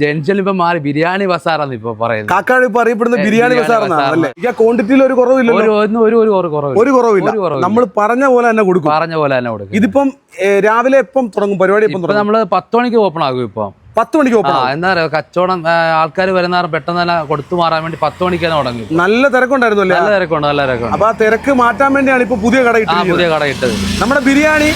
ജംഗ്ഷനിൽ ഇപ്പൊ മാറി ബിരിയാണി ബസാറാന്ന് ഇപ്പൊ പറയുന്നത്. കാക്കാട് ഇപ്പൊ അറിയപ്പെടുന്ന ബിരിയാണി ബസാറാണ്ടിറ്റിയിൽ ക്വാണ്ടിറ്റിയിൽ ഒരു കുറവില്ലല്ലോ? ഒരു ഒരു ഒരു കുറവ് കുറവ് കുറവില്ല. ഒരു കുറവില്ല. നമ്മൾ പറഞ്ഞ പോലെ തന്നെ കൊടുക്കും. പറഞ്ഞ പോലെ തന്നെ കൊടുക്കും. ഇതിപ്പം രാവിലെ എപ്പം തുടങ്ങും? പരിപാടി ഇപ്പൊ തുടങ്ങും? നമ്മൾ പത്ത് മണിക്ക് ഓപ്പൺ ആകും ഇപ്പൊ. പത്ത് മണിക്ക് ഓപ്പൺ ആ എന്താ പറയുക കച്ചവടം ആൾക്കാർ വരുന്ന പെട്ടെന്ന് തന്നെ കൊടുത്തു മാറാൻ വേണ്ടി പത്ത് മണിക്ക് തന്നെ തുടങ്ങി. നല്ല തിരക്കുണ്ടായിരുന്നു നല്ല തിരക്കുണ്ട് നല്ല തിരക്കുണ്ട്. അപ്പൊ ആ തിരക്ക് മാറ്റാൻ വേണ്ടിയാണ് ഇപ്പൊ പുതിയ കട ഇട്ടത് പുതിയ കട ഇട്ടത്. നമ്മുടെ ബിരിയാണി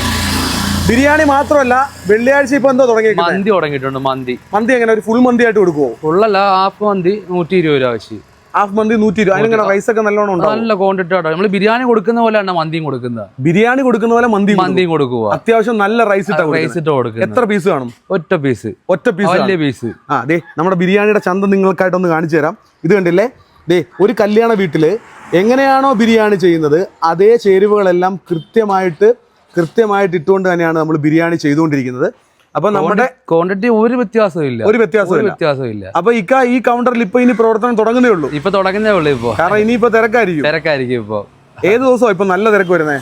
ബിരിയാണി മാത്രമല്ല വെള്ളിയാഴ്ച ഇപ്പൊ എന്തോ തുടങ്ങി മന്തി തുടങ്ങിയിട്ടുണ്ട് മന്തി. മന്തി എങ്ങനെ? ഒരു ഫുൾ മന്തി ആയിട്ട് കൊടുക്കുവോ? ഫുള്ളല്ല ഹാഫ് മന്തി നൂറ്റി ഇരുപത് രൂപ വെച്ച്. ഹാഫ് മന്തി നൂറ്റി ഇരുപത് അതിനെ റൈസ് ഒക്കെ നല്ലോണം നല്ല ക്വാണ്ടിറ്റി ആട്ടോ. നമ്മൾ ബിരിയാണി കൊടുക്കുന്ന പോലെ തന്നെ മന്തിയും കൊടുക്കുന്നത്. ബിരിയാണി കൊടുക്കുന്ന പോലെ മന്തി. മന്തിയും കൊടുക്കുക അത്യാവശ്യം നല്ല റൈസ് ഇട്ട. റൈസ് ഇട്ട് കൊടുക്കും എത്ര പീസ് കാണും? ഒറ്റ പീസ് ഒറ്റ പീസ് വലിയ പീസ് ആ ദേ നമ്മുടെ ബിരിയാണിയുടെ ചന്ത നിങ്ങൾക്കായിട്ടൊന്ന് കാണിച്ചു തരാം. ഇത് കണ്ടില്ലേ? ദേ ഒരു കല്യാണ വീട്ടിൽ എങ്ങനെയാണോ ബിരിയാണി ചെയ്യുന്നത് അതേ ചേരുവകളെല്ലാം കൃത്യമായിട്ട് കൃത്യമായിട്ട് ഇട്ടുകൊണ്ട് തന്നെയാണ് നമ്മൾ ബിരിയാണി ചെയ്തുകൊണ്ടിരിക്കുന്നത്. അപ്പൊ നമ്മുടെ ക്വാണ്ടിറ്റി ഒരു വ്യത്യാസവും ഇല്ല ഒരു വ്യത്യാസവും വ്യത്യാസവും ഇല്ല അപ്പൊ ഇക്ക ഈ കൗണ്ടറിൽ ഇപ്പൊ ഇനി പ്രവർത്തനം തുടങ്ങുന്നേ ഉള്ളൂ. ഇപ്പൊ തുടങ്ങുന്നേ ഉള്ളൂ ഇപ്പൊ. കാരണം ഇനിയിപ്പോ തിരക്കായിരിക്കും. തിരക്കായിരിക്കും ഇപ്പൊ. ഏത് ദിവസവും ഇപ്പൊ നല്ല തിരക്ക് വരുന്നേ?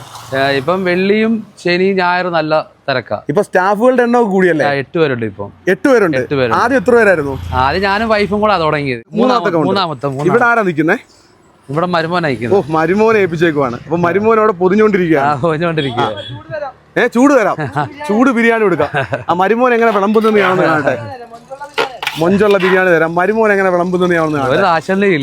ഇപ്പം വെള്ളിയും ശനി ഞായറും നല്ല തിരക്കാ. ഇപ്പൊ സ്റ്റാഫുകളുടെ എണ്ണം കൂടിയല്ലേ? എട്ട് പേരുണ്ട് ഇപ്പം. എട്ട് പേരുണ്ട്. എട്ട്. ആദ്യം എത്ര പേരായിരുന്നു? ആദ്യം ഞാനും വൈഫും കൂടെ തുടങ്ങിയത്. മൂന്നാമത്തെ മൂന്നാമത്തെ. ഇവിടെ ആരാ നിൽക്കുന്നേ? ഇവിടെ മരുമോൻ ഓ മരുമോൻ മരുമോനെ ഏൽപ്പിച്ചേക്കുവാണ്. അപ്പൊ മരുമോൻ അവിടെ പൊതിഞ്ഞോണ്ടിരിക്കുകയാണ്. ആ പോഞ്ഞോണ്ടിരിക്കുക ഏ ചൂട് തരാം. ചൂട് ബിരിയാണി. കൊടുക്കാം ആ മരുമോൻ എങ്ങനെ വിളമ്പുന്നെന്ന് ഞാനൊന്ന് കാണട്ടെ. മൊഞ്ചുള്ള ബിരിയാണി തരാം. മരുമോൻ എങ്ങനെ വിളമ്പുന്നെന്ന് കാണട്ടെ. ഒരു ദാക്ഷണ്യം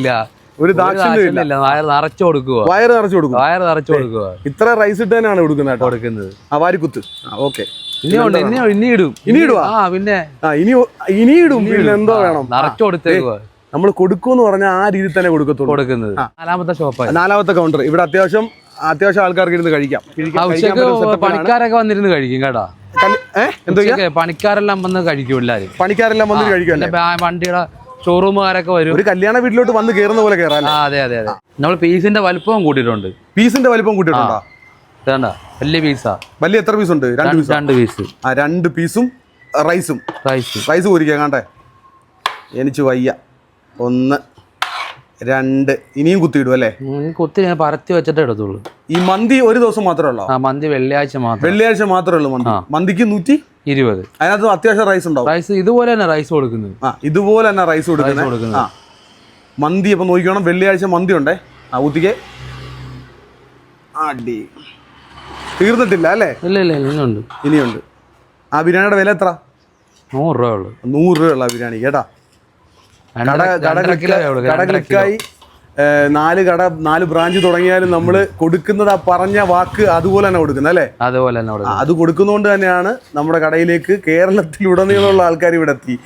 ഒരു ദാക്ഷിണ്യം ഇല്ല. ഇല്ല. വയറ് നിറച്ചു കൊടുക്കുക വയറ് നിറച്ചു കൊടുക്കും. വയറ് നിറച്ചു കൊടുക്കുക ഇത്ര റൈസ് ഇട്ട് തന്നെയാണ് കൊടുക്കുന്നത് കൊടുക്കുന്നത്. ആ വാരിക്കുത്ത്. ഓക്കെ. ഇനിയിടും ഇനി ഇനി ഇടും. ഇനി ഇടുവാ? ആ പിന്നെ ആ ഇനി ഇനി ഇടും. പിന്നെ എന്തോ വേണം? നിറച്ചു കൊടുത്തേക്കുക നമ്മൾ കൊടുക്കുമെന്ന് പറഞ്ഞാൽ ആ രീതിയിൽ തന്നെ കൊടുക്കത്തുള്ളൂ. കൊടുക്കുന്നത്. നാലാമത്തെ ഷോപ്പ് നാലാമത്തെ കൗണ്ടർ ഇവിടെ അത്യാവശ്യം അത്യാവശ്യം ആൾക്കാർക്ക് ഇരുന്ന് കഴിക്കാം. പണിക്കാരൊക്കെ വന്നിരുന്ന് കഴിക്കും കേടാ എന്തോ പണിക്കാരെല്ലാം വന്ന് കഴിക്കും എല്ലാരും. പണിക്കാരെല്ലാം വന്ന് കഴിക്കും വണ്ടിയുടെ ഷോറൂമുകാരൊക്കെ വരും. ഒരു കല്യാണ വീട്ടിലോട്ട് വന്ന് കയറുന്ന പോലെ കയറാം അതെ അതെ അതെ. നമ്മൾ പീസിന്റെ വലുപ്പവും കൂട്ടിയിട്ടുണ്ട്. പീസിന്റെ വലിപ്പം കൂട്ടിയിട്ടുണ്ടോ? വലിയ പീസാ. വലിയ എത്ര പീസ് ഉണ്ട്? രണ്ട് പീസ് രണ്ട് പീസ് ആ രണ്ട് പീസും റൈസും റൈസ് റൈസ് പൊരിക്കാം കാണട്ടെ എനിക്ക് വയ്യ. ഒന്ന് രണ്ട്. ഇനിയും കുത്തിയിടും അല്ലേ? കുത്തി ഞാൻ പരത്തി വെച്ചിട്ട് എടുത്തുള്ളൂ ഈ മന്തി ഒരു ദിവസം മാത്രമേ ഉള്ളൂ? ആ മന്തി വെള്ളിയാഴ്ച മാത്രം. വെള്ളിയാഴ്ച മാത്രമേ ഉള്ളൂ മന്തി. മന്തിക്ക് നൂറ്റി ഇരുപത്. അതിനകത്ത് അത്യാവശ്യം റൈസ് ഉണ്ടാവും. റൈസ് ഇതുപോലെ തന്നെ റൈസ് കൊടുക്കുന്നത്. ആ ഇതുപോലെ തന്നെ റൈസ് കൊടുക്കുന്നത്. ആ. മന്തി അപ്പം നോക്കിക്കോണം. വെള്ളിയാഴ്ച മന്തി ഉണ്ടേ? ആ കുത്തിക്ക് അടി. തീർന്നിട്ടില്ല അല്ലേ? ഇല്ല ഇല്ല ഇല്ല ഇനിയുണ്ട്. ഇനിയുണ്ട്. ആ ബിരിയാണിയുടെ വില എത്ര? നൂറ് രൂപ ഉള്ളു. നൂറ് രൂപ ഉള്ള ബിരിയാണി കേട്ടാ. കട ക്ലിക്കായി നാല് കട നാല് ബ്രാഞ്ച് തുടങ്ങിയാലും നമ്മൾ കൊടുക്കുന്നത് ആ പറഞ്ഞ വാക്ക് അതുപോലെ തന്നെ കൊടുക്കുന്നത് അല്ലേ? അതുപോലെ തന്നെ അത് കൊടുക്കുന്നതുകൊണ്ട് തന്നെയാണ് നമ്മുടെ കടയിലേക്ക് കേരളത്തിലുടനീളമുള്ള ആൾക്കാർ ഇവിടെ എത്തി